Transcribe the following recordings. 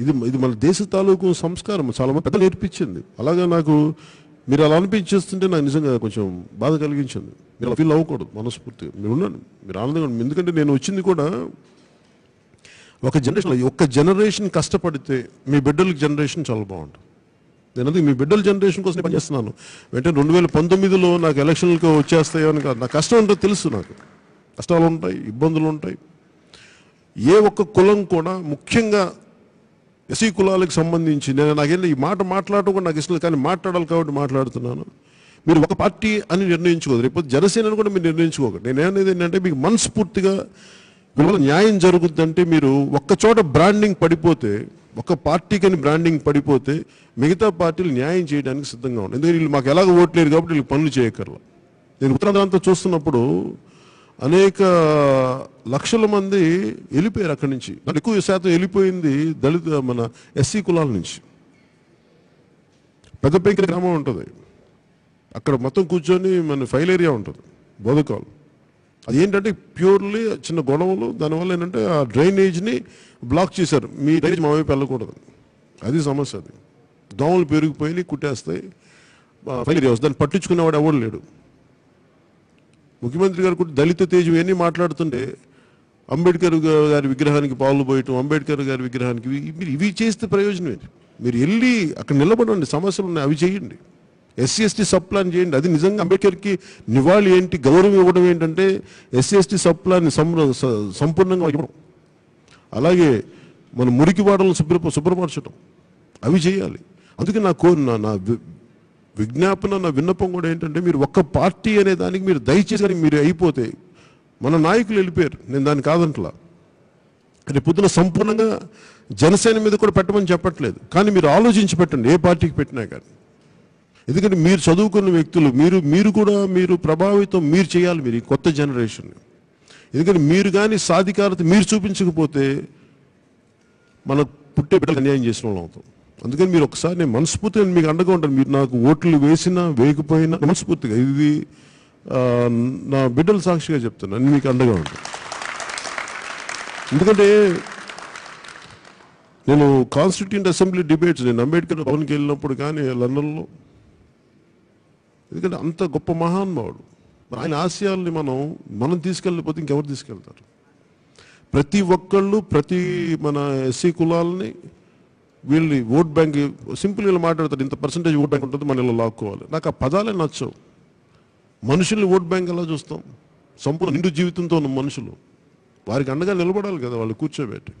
ఇది ఇది మన దేశ తాలూకు సంస్కారం. చాలా మంది పెద్దలు నేర్పించింది. అలాగే నాకు మీరు అలా అనిపించేస్తుంటే నాకు నిజంగా కొంచెం బాధ కలిగించింది. మీరు అలా ఫీల్ అవ్వకూడదు మనస్ఫూర్తిగా. మీరు ఉండండి మీరు ఆనందంగా ఎందుకంటే నేను వచ్చింది కూడా ఒక జనరేషన్ ఒక్క జనరేషన్ కష్టపడితే మీ బిడ్డలకి జనరేషన్ చాలా బాగుంటుంది. నేను అది మీ బిడ్డల జనరేషన్ కోసం పనిచేస్తున్నాను? వెంటనే రెండు వేల పంతొమ్మిదిలో నాకు ఎలక్షన్లకు వచ్చేస్తాయో అని కాదు. నాకు కష్టం ఉంటుందో తెలుసు నాకు. కష్టాలు ఉంటాయి ఇబ్బందులు ఉంటాయి. ఏ ఒక్క కులం కూడా ముఖ్యంగా ఎస్సీ కులాలకు సంబంధించి నేను నాకేంటి ఈ మాట మాట్లాడటం కూడా నాకు ఇష్టం లేదు కానీ మాట్లాడాలి కాబట్టి మాట్లాడుతున్నాను. మీరు ఒక పార్టీ అని నిర్ణయించుకోదు రేపు జనసేనని కూడా మీరు నిర్ణయించుకోకండి. నేను ఏంటంటే మీకు మనస్ఫూర్తిగా వీళ్ళ న్యాయం జరుగుద్దంటే మీరు ఒక్కచోట బ్రాండింగ్ పడిపోతే ఒక పార్టీకని బ్రాండింగ్ పడిపోతే మిగతా పార్టీలు న్యాయం చేయడానికి సిద్ధంగా ఉన్నాయి ఎందుకంటే వీళ్ళు మాకు ఎలాగ ఓట్లేరు కాబట్టి వీళ్ళు పనులు చేయకర్లా నేను ఉత్తరాంధ్రంతా చూస్తున్నప్పుడు అనేక లక్షల మంది వెళ్ళిపోయారు అక్కడి నుంచి. దాంట్లో ఎక్కువ శాతం వెళ్ళిపోయింది దళిత మన ఎస్సీ కులాల నుంచి. పెద్ద పెంకిన గ్రామం ఉంటుంది. అక్కడ మొత్తం కూర్చొని మన ఫైల్ ఏరియా ఉంటుంది. బోధకాలు అది ఏంటంటే ప్యూర్లీ చిన్న గొడవలు దానివల్ల ఏంటంటే ఆ డ్రైనేజ్ని బ్లాక్ చేశారు. మీ డ్రైనేజ్ మా వైపు వెళ్ళకూడదు. అది సమస్య అది. దోమలు పెరిగిపోయి కుట్టేస్తాయి. ఆ, ఫైల్ ఏరియా దాన్ని పట్టించుకునేవాడు ఎవడు లేడు. ముఖ్యమంత్రి గారు కూడా దళిత తేజం ఇవన్నీ మాట్లాడుతుంటే అంబేద్కర్ గారి విగ్రహానికి పాలు పోయటం అంబేద్కర్ గారి విగ్రహానికి మీరు ఇవి చేస్తే ప్రయోజనం ఏంటి? మీరు వెళ్ళి అక్కడ నిలబడండి సమస్యలు ఉన్నాయి అవి చేయండి. ఎస్సీ ఎస్టీ సబ్ ప్లాన్ చేయండి. అది నిజంగా అంబేద్కర్కి నివాళి ఏంటి గౌరవం ఇవ్వడం ఏంటంటే ఎస్సీ ఎస్టీ సబ్ ప్లాన్ సంపూర్ణంగా ఇవ్వడం. అలాగే మన మురికి వాడలను శుభ్ర శుభ్రపరచడం. అవి చేయాలి. అందుకే నా కోరిన నా వి- విజ్ఞాపన నా విన్నపం కూడా ఏంటంటే మీరు ఒక్క పార్టీ అనే దానికి మీరు దయచేసి మీరు అయిపోతే మన నాయకులు వెళ్ళిపోయారు. నేను దాన్ని కాదంటలా. రేపు పొద్దున సంపూర్ణంగా జనసేన మీద కూడా పెట్టమని చెప్పట్లేదు. కానీ మీరు ఆలోచించి పెట్టండి ఏ పార్టీకి పెట్టినా కానీ. ఎందుకంటే మీరు చదువుకున్న వ్యక్తులు మీరు మీరు కూడా మీరు ప్రభావితం మీరు చేయాలి మీరు కొత్త జనరేషన్ ఎందుకంటే మీరు కానీ సాధికారత మీరు చూపించకపోతే మన పుట్టే బిడ్డలు అన్యాయం చేసిన వాళ్ళం అవుతాం. అందుకని మీరు ఒకసారి నేను మనస్ఫూర్తిగా మీకు అండగా ఉంటాను. మీరు నాకు ఓట్లు వేసినా వేయకపోయినా మనస్ఫూర్తిగా ఇది నా బిడ్డలు సాక్షిగా చెప్తున్నాను నేను మీకు అండగా ఉంటాను. ఎందుకంటే నేను కాన్స్టిట్యూంట్ అసెంబ్లీ డిబేట్స్ నేను అంబేద్కర్ భవన్కి వెళ్ళినప్పుడు కానీ లండన్లో ఎందుకంటే అంత గొప్ప మహానుభావుడు ఆయన ఆశయాల్ని మనం మనం తీసుకెళ్ళకపోతే ఇంకెవరు తీసుకెళ్తారు? ప్రతి ఒక్కళ్ళు ప్రతి మన ఎస్సీ కులాలని వీళ్ళు ఓట్ బ్యాంక్ సింపుల్గా మాట్లాడతారు ఇంత పర్సంటేజ్ ఓట్ బ్యాంక్ ఉంటుంది మన ఇలా లాక్కోవాలి. నాకు ఆ పదాలే నచ్చవు. మనుషుల్ని ఓట్ బ్యాంక్ ఎలా చూస్తాం? సంపూర్ణ నిండు జీవితంతో ఉన్న మనుషులు. వారికి అండగా నిలబడాలి కదా వాళ్ళు కూర్చోబెట్టి.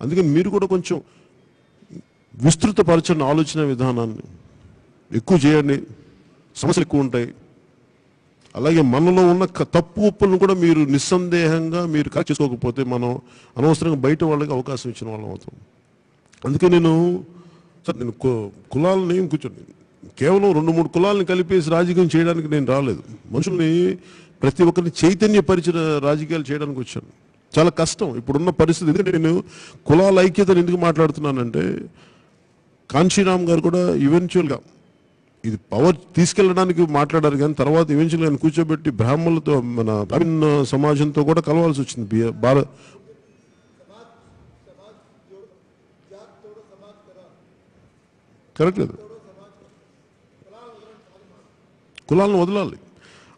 అందుకని మీరు కూడా కొంచెం విస్తృతపరచని ఆలోచన విధానాన్ని. ఎక్కువ చేయండి. సమస్యలు ఎక్కువ ఉంటాయి అలాగే మనలో ఉన్న తప్పు ఒప్పులను కూడా మీరు నిస్సందేహంగా మీరు కరెక్ట్ చేసుకోకపోతే మనం అనవసరంగా బయట వాళ్ళకి అవకాశం ఇచ్చిన వాళ్ళం అవుతాం. అందుకే నేను సార్ నేను కు- కులాలని కూర్చోండి కేవలం రెండు మూడు కులాలను కలిపేసి రాజకీయం చేయడానికి నేను రాలేదు. మనుషుల్ని ప్రతి ఒక్కరిని చైతన్యపరిచిన రాజకీయాలు చేయడానికి వచ్చాను. చాలా కష్టం. ఇప్పుడున్న పరిస్థితి ఎందుకంటే నేను కులాల ఐక్యతను ఎందుకు మాట్లాడుతున్నానంటే కాంశీరామ్ గారు కూడా ఈవెన్చువల్గా ఇది పవర్ తీసుకెళ్ళడానికి మాట్లాడారు కానీ తర్వాత ఈవెన్చువల్గా ఆయన కూర్చోబెట్టి బ్రాహ్మణులతో మన బ్రాహ్మణ సమాజంతో కూడా కలవాల్సి వచ్చింది. బి- కరెక్ట్ లేదు. కులాలను వదలాలి.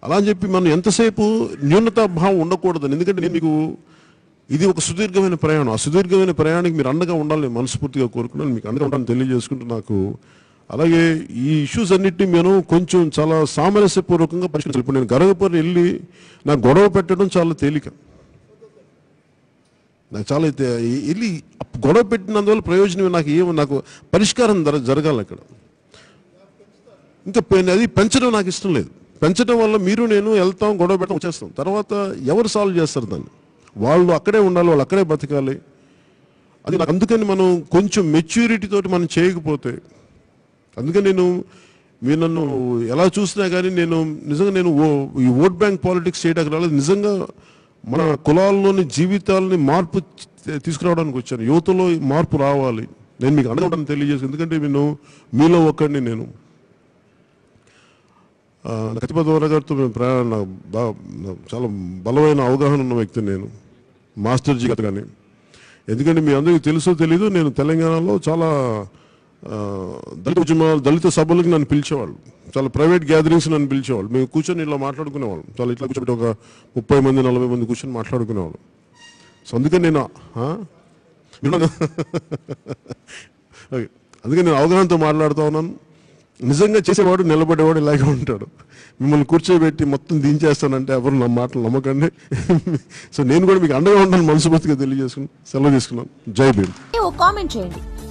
అలా అని చెప్పి మనం ఎంతసేపు న్యూనతాభావం ఉండకూడదని. ఎందుకంటే నేను మీకు ఇది ఒక సుదీర్ఘమైన ప్రయాణం. ఆ సుదీర్ఘమైన ప్రయాణానికి మీరు అండగా ఉండాలని మనస్ఫూర్తిగా కోరుకున్నాను మీకు అండగా ఉండాలని తెలియజేసుకుంటూ నాకు అలాగే ఈ ఇష్యూస్ అన్నిటిని నేను కొంచెం చాలా సామరస్యపూర్వకంగా పరిష్కరించాలి ఇప్పుడు నేను గరగపూర్ వెళ్ళి నాకు గొడవ పెట్టడం చాలా తేలిక. నాకు చాలా అయితే వెళ్ళి గొడవ పెట్టినందువల్ల ప్రయోజనం నాకు ఏమో నాకు పరిష్కారం జరగాలి అక్కడ. ఇంకా అది పెంచడం నాకు ఇష్టం లేదు. పెంచడం వల్ల మీరు నేను వెళ్తాం గొడవ పెట్టడం వచ్చేస్తాం. తర్వాత ఎవరు సాల్వ్ చేస్తారు దాన్ని? వాళ్ళు అక్కడే ఉండాలి వాళ్ళు అక్కడే బతకాలి. అది నాకు అందుకని మనం కొంచెం మెచ్యూరిటీ తోటి మనం చేయకపోతే అందుకని నేను మీరు నన్ను ఎలా చూసినా కానీ నేను నిజంగా నేను ఓ- ఈ ఓట్ బ్యాంక్ పాలిటిక్స్ చేయడానికి రాలేదు. నిజంగా మన కులాల్లోని జీవితాలని మార్పు తీసుకురావడానికి వచ్చాను. యువతలో మార్పు రావాలి. నేను మీకు అనడం తెలియజేసి ఎందుకంటే నేను మీలో ఒక్కడిని నేను. ఆ, గారితో మేము ప్రయాణ నాకు బా- చాలా బలమైన అవగాహన ఉన్న వ్యక్తి నేను. మాస్టర్జీ కథ కానీ ఎందుకంటే మీ అందరికీ తెలుసో తెలీదు నేను తెలంగాణలో చాలా దళిత ఉద్యమాలు దళిత సభలకు నన్ను పిలిచేవాళ్ళు. చాలా ప్రైవేట్ గ్యాదరింగ్స్ నన్ను పిలిచేవాళ్ళు. మేము కూర్చొని ఇలా మాట్లాడుకునేవాళ్ళం. చాలా ఇట్లా కూర్చోబెట్టి ఒక ముప్పై మంది నలభై మంది కూర్చొని మాట్లాడుకునేవాళ్ళం. సో అందుకని నేను ఓకే. అందుకని నేను అవగాహనతో మాట్లాడుతూ ఉన్నాను. నిజంగా చేసేవాడు నిలబడేవాడు ఇలాగే ఉంటాడు. మిమ్మల్ని కూర్చోబెట్టి మొత్తం దించేస్తానంటే ఎవరు నా మాటలు నమ్మకండి. సో నేను కూడా మీకు అండగా ఉంటాను మనసుపతిగా తెలియజేసుకుని సెలవు తీసుకున్నాను. జై భీమ్. కామెంట్ చేయండి.